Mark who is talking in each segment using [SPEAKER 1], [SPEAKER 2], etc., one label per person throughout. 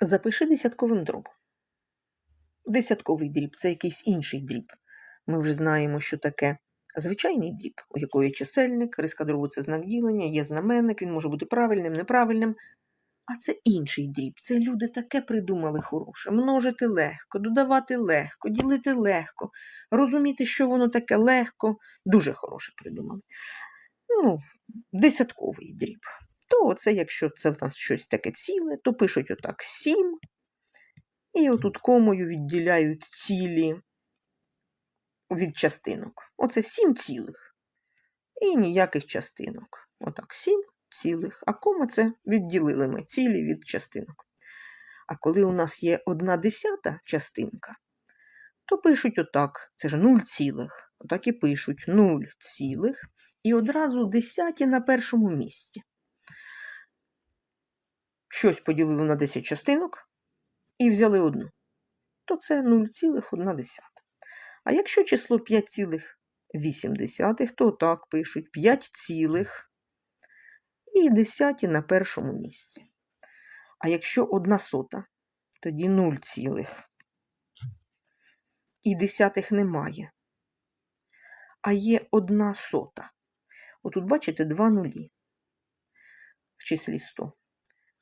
[SPEAKER 1] Запиши десятковим дробом. Десятковий дріб це якийсь інший дріб. Ми вже знаємо, що таке звичайний дріб, у якої чисельник, риска дробу це знак ділення, є знаменник, він може бути правильним, неправильним. А це інший дріб. Це люди таке придумали хороше. Множити легко, додавати легко, ділити легко, розуміти, що воно таке легко, дуже хороше придумали. Ну, десятковий дріб. То це, якщо це в нас щось таке ціле, то пишуть отак 7. І отут комою відділяють цілі від частинок. Оце 7 цілих. І ніяких частинок. Отак, 7 цілих. А кома це відділили ми цілі від частинок. А коли у нас є одна десята частинка, то пишуть отак. Це ж 0 цілих. Отак і пишуть 0 цілих. І одразу десяті на першому місці. Щось поділили на 10 частинок і взяли одну. То це 0,1. А якщо число 5,8, то так пишуть 5 цілих і десяті на першому місці. А якщо одна сота, тоді 0 цілих. І десятих немає. А є одна сота. Отут, бачите, два нулі в числі 100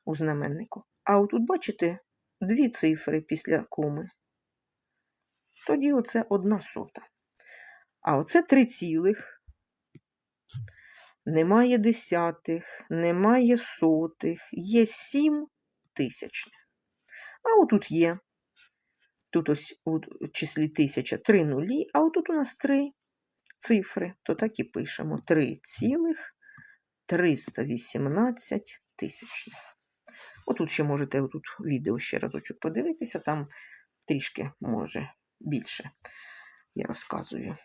[SPEAKER 1] у знаменнику. А отут, бачите, дві цифри після коми. Тоді оце одна сота. А оце три цілих. Немає десятих, немає сотих, є сім тисячних. А отут є. Тут ось у числі тисяча три нулі, а отут у нас три цифри, то так і пишемо: 3 цілих 318 тисячних. Отут ще можете отут відео ще разочок подивитися, там трішки, може, більше я розказую.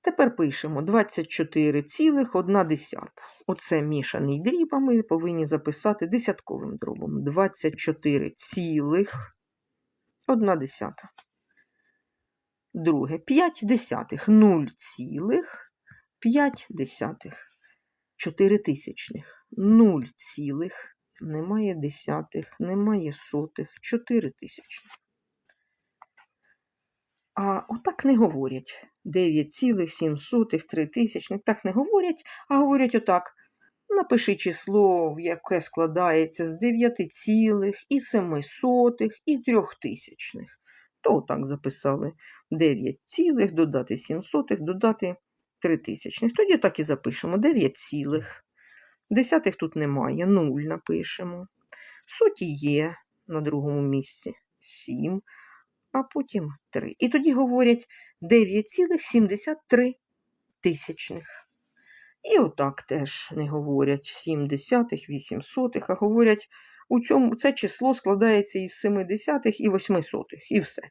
[SPEAKER 1] Тепер пишемо 24,1. Оце мішаний дріб, а ми повинні записати десятковим дробом. 24,1. Друге 5 десятих 0,5 десятих. 4 тисячних, 0 цілих, немає десятих, немає сотих, 4 тисячних. А отак не говорять. 9,7, 3 тисячних, так не говорять, а говорять отак. Напиши число, яке складається з 9 цілих, і 7 сотих, і 3 тисячних. То так записали 9 цілих, додати 7 сотих, додати 3 тисячних. Тоді так і запишемо 9 цілих. Десятих тут немає, 0 напишемо. Соті є на другому місці 7, а потім 3. І тоді говорять 9,73 тисячних. І отак теж не говорять 7 десятих, 8 сотих, а говорять, у цьому це число складається із 7 десятих і 8 сотих, і все.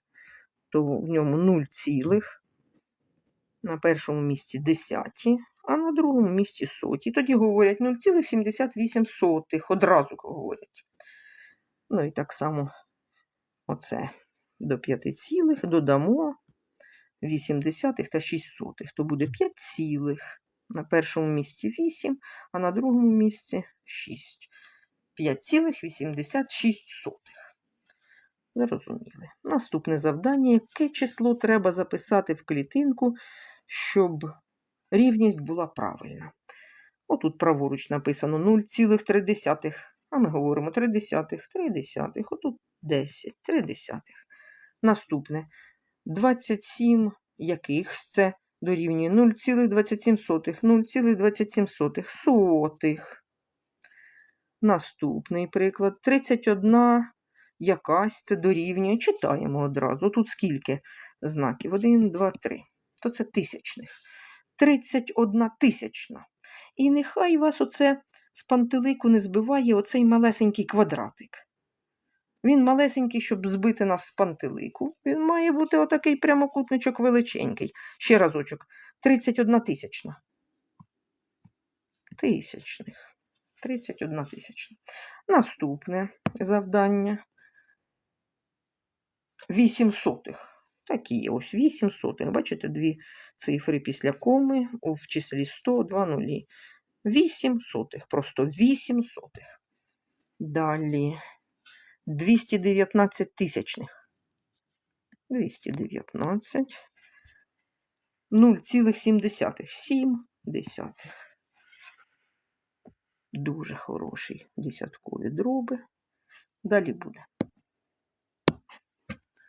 [SPEAKER 1] То в ньому 0 цілих, на першому місці десяті, а на другому місці соті. Тоді говорять 0,78, одразу говорять. Ну і так само оце до 5 цілих додамо 8 та 6 сотих. То буде 5 цілих. На першому місці 8, а на другому місці 6. 5,86. Зрозуміли. Наступне завдання, яке число треба записати в клітинку, щоб рівність була правильна. Отут праворуч написано 0,3, а ми говоримо 3 десятих, 3 десятих, отут 10, 3 десятих. Наступне 27 якихось це дорівнює 0,27, 0,27 сотих. Наступний приклад 31 якась це дорівнює. Читаємо одразу. Тут скільки знаків? 1, 2, 3. То це тисячних. 31 тисячна. І нехай вас оце з пантелику не збиває оцей малесенький квадратик. Він малесенький, щоб збити нас з пантелику. Він має бути отакий прямокутничок величенький. Ще разочок. 31 тисячна. Тисячних. 31 тисячна. Наступне завдання. 8 сотих. Так і є. Ось 8 сотень. Бачите, дві цифри після коми в числі 100, 2 нулі. 8 сотих. Просто 8 сотих. Далі 219 тисячних. 219. 0,7. 7 десятих. Дуже хороший десяткові дроби. Далі буде.